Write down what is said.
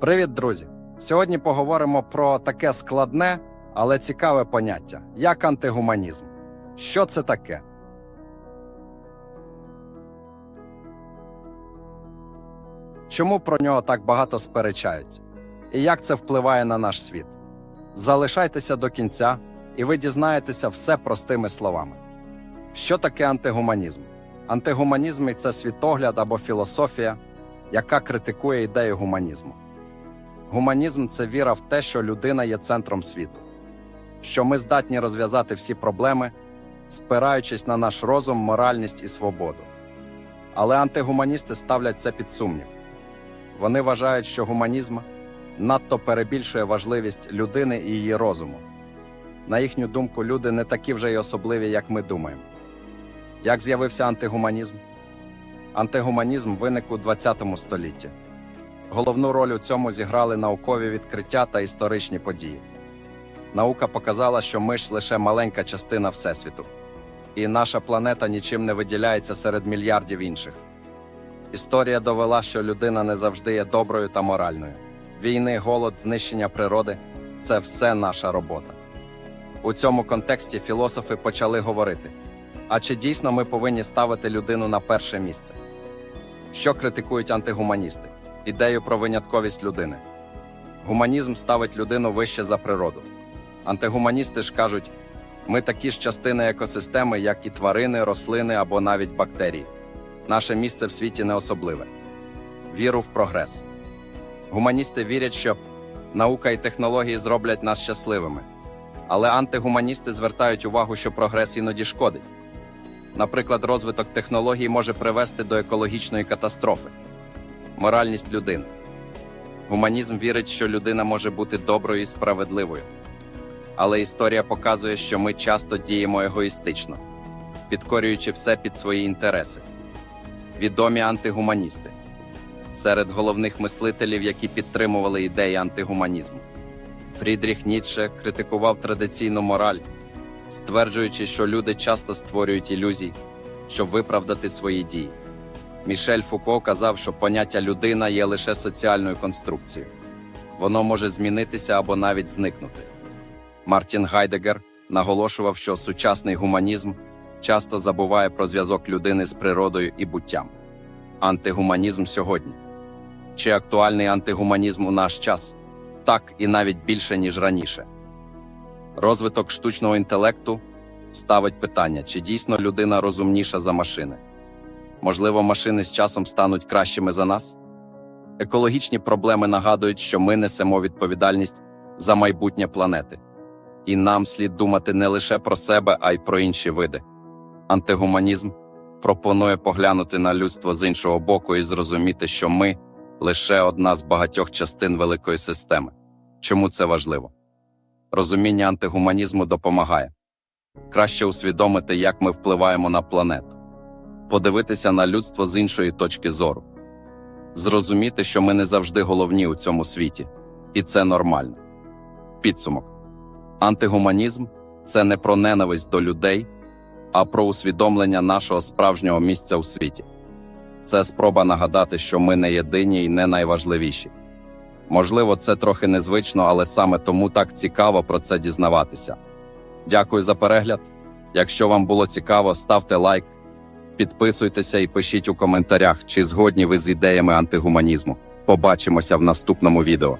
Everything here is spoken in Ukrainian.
Привіт, друзі! Сьогодні поговоримо про таке складне, але цікаве поняття як антигуманізм. Що це таке? Чому про нього так багато сперечаються? І як це впливає на наш світ? Залишайтеся до кінця, і ви дізнаєтеся все простими словами. Що таке антигуманізм? Антигуманізм це світогляд або філософія, яка критикує ідею гуманізму. Гуманізм це віра в те, що людина є центром світу, що ми здатні розв'язати всі проблеми, спираючись на наш розум, моральність і свободу. Але антигуманісти ставлять це під сумнів. Вони вважають, що гуманізм надто перебільшує важливість людини і її розуму. На їхню думку, люди не такі вже й особливі, як ми думаємо. Як з'явився антигуманізм? Антигуманізм виник у ХХ столітті. Головну роль у цьому зіграли наукові відкриття та історичні події. Наука показала, що ми ж лише маленька частина Всесвіту, і наша планета нічим не виділяється серед мільярдів інших. Історія довела, що людина не завжди є доброю та моральною. Війни, голод, знищення природи це все наша робота. У цьому контексті філософи почали говорити: а чи дійсно ми повинні ставити людину на перше місце? Що критикують антигуманісти? Ідею про винятковість людини. Гуманізм ставить людину вище за природу. Антигуманісти ж кажуть, ми такі ж частини екосистеми, як і тварини, рослини або навіть бактерії. Наше місце в світі не особливе. Віру в прогрес. Гуманісти вірять, що наука і технології зроблять нас щасливими. Але антигуманісти звертають увагу, що прогрес іноді шкодить. Наприклад, розвиток технологій може привести до екологічної катастрофи. Моральність людини. Гуманізм вірить, що людина може бути доброю і справедливою. Але історія показує, що ми часто діємо егоїстично, підкорюючи все під свої інтереси. Відомі антигуманісти серед головних мислителів, які підтримували ідеї антигуманізму. Фрідріх Ніцше критикував традиційну мораль, стверджуючи, що люди часто створюють ілюзій, щоб виправдати свої дії. Мішель Фуко казав, що поняття людина є лише соціальною конструкцією. Воно може змінитися або навіть зникнути. Мартін Гайдегер наголошував, що сучасний гуманізм часто забуває про зв'язок людини з природою і буттям. Антигуманізм сьогодні. Чи актуальний антигуманізм у наш час? Так і навіть більше, ніж раніше. Розвиток штучного інтелекту ставить питання, чи дійсно людина розумніша за машини. Можливо, машини з часом стануть кращими за нас? Екологічні проблеми нагадують, що ми несемо відповідальність за майбутнє планети. І нам слід думати не лише про себе, а й про інші види. Антигуманізм пропонує поглянути на людство з іншого боку і зрозуміти, що ми лише одна з багатьох частин великої системи. Чому це важливо? Розуміння антигуманізму допомагає краще усвідомити, як ми впливаємо на планету, подивитися на людство з іншої точки зору, зрозуміти, що ми не завжди головні у цьому світі, і це нормально. Підсумок. Антигуманізм це не про ненависть до людей, а про усвідомлення нашого справжнього місця у світі. Це спроба нагадати, що ми не єдині і не найважливіші. Можливо, це трохи незвично, але саме тому так цікаво про це дізнаватися. Дякую за перегляд. Якщо вам було цікаво, ставте лайк, підписуйтеся і пишіть у коментарях, чи згодні ви з ідеями антигуманізму. Побачимося в наступному відео.